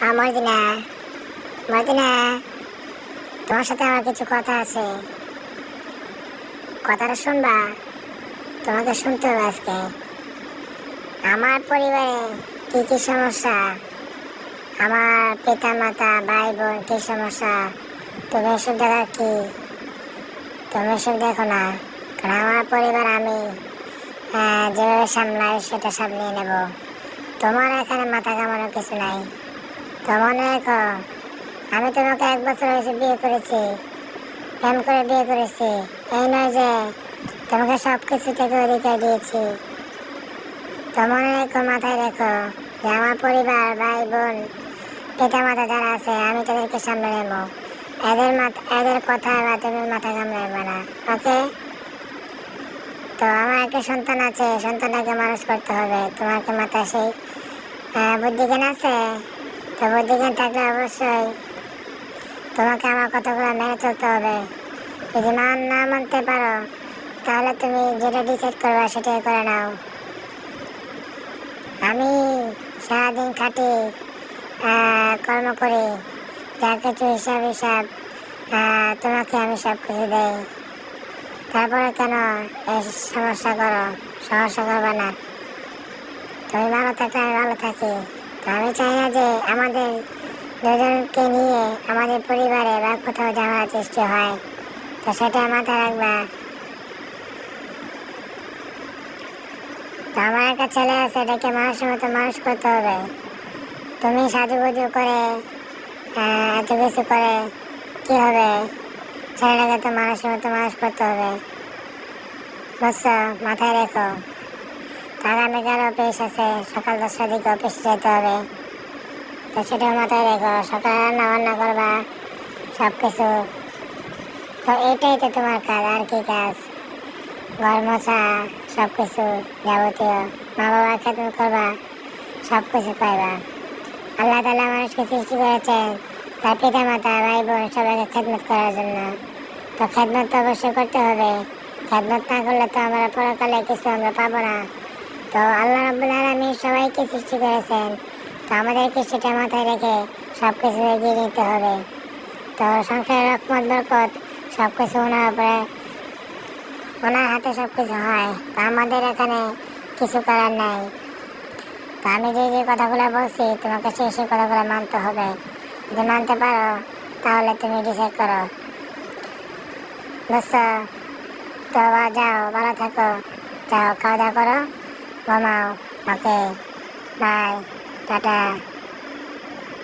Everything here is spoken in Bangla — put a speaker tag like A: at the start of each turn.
A: আমার দিনা মদিনা তোমার সাথে আমার কিছু কথা আছে। কথাটা শুনবা? তোমাকে শুনতে হবে আজকে। আমার পরিবারে কি কি সমস্যা? আমার পিতা মাতা ভাই বোন কি সমস্যা? তুমি এসব দেখার কি? তুমি এসব দেখো না। কারণ আমার পরিবার আমি যেভাবে সামলাই সেটা সামলিয়ে নেব। তোমার এখানে মাথা কামানোর কিছু নাই। তো মনে আমি তোমাকে এক বছর হয়েছে বিয়ে করেছি। প্রেম করে বিয়ে করেছি। এই নয় যে তোমাকে সব কিছু থেকে অধিকার দিয়েছি। তো মনে রেখো মাথায় রেখো যে আমার পরিবার ভাই বোন পিতা মাতা যারা আছে আমি তাদেরকে সামনে নেব। এদের মাথা এদের কথা বা তুমি মাথা কামড়াবে না ওকে? তো আমার একটা সন্তান আছে সন্তানটাকে মানুষ করতে হবে। তোমাকে মাথায় সেই আহ, বুদ্ধিজ্ঞান আছে? তো বুদ্ধিজ্ঞান থাকলে অবশ্যই তোমাকে আমার কথাগুলো মেনে চলতে হবে। যদি মান না মানতে পারো, তাহলে তুমি যেটা ডিসাইড করবে সেটাই করে নাও। আমি সারাদিন খাটি কর্ম করি। যা কিছু হিসাব হিসাব তোমাকে আমি সব কিছু দেই। তারপরে কেন এই সমস্যা করো? সমস্যা করবে না। তুমি ভালো থাকলে আমি ভালো থাকি। আমি চাই না যে আমাদের দুজনকে নিয়ে আমাদের পরিবারে বা কোথাও ঝামেলা সৃষ্টি হয়। তো সেটা মাথায় রাখবা। তো আমার একটা ছেলে আছে, এটাকে মানুষের মতো মানুষ করতে হবে। তুমি সাজুগুজু করে এত কিছু করে, কি হবে? ছেলেটাকে তো মানুষের মতো মানুষ করতে হবে। বুঝছ? মাথায় রেখো। আগামীকাল অফিস আছে, সকাল দশটার দিকে অফিসে যেতে হবে। তো সেটাও মাথায় রেখো, সকালে রান্না বান্না করবা সব কিছু তো এটাই তো তোমার কাজ, আর কি কাজ? ঘর মোছা সব কিছু যাবতীয়। মা বাবার খেদমত করবা সব কিছু পাইবা। আল্লাহ তালা মানুষকে সৃষ্টি করেছেন, তার পিতা মাতা ভাই বোন সবাইকে খেদমত করার জন্য। তো খেদমত তো অবশ্যই করতে হবে। খেদমত না করলে তো আমরা পরকালে কিছু আমরা পাবো না। তো আল্লাহ রাব্বুল আলামিন সবাইকে সৃষ্টি করেছেন। তো আমাদেরকে সেটা মাথায় রেখে সব কিছু এগিয়ে নিতে হবে। তো সংসারের রকমত বরকত সব কিছু ওনার উপরে, ওনার হাতে সব কিছু হয়। তো আমাদের এখানে কিছু করার নাই। তো আমি যে যে কথাগুলো বলছি, তোমাকে সেই সেই কথাগুলো মানতে হবে। যদি মানতে পারো, তাহলে তুমি ডিসাইড করো। বুঝছ তো যাও, ভালো থাকো। যাও খাওয়া দাওয়া করো। 妈妈，宝贝，来，哒见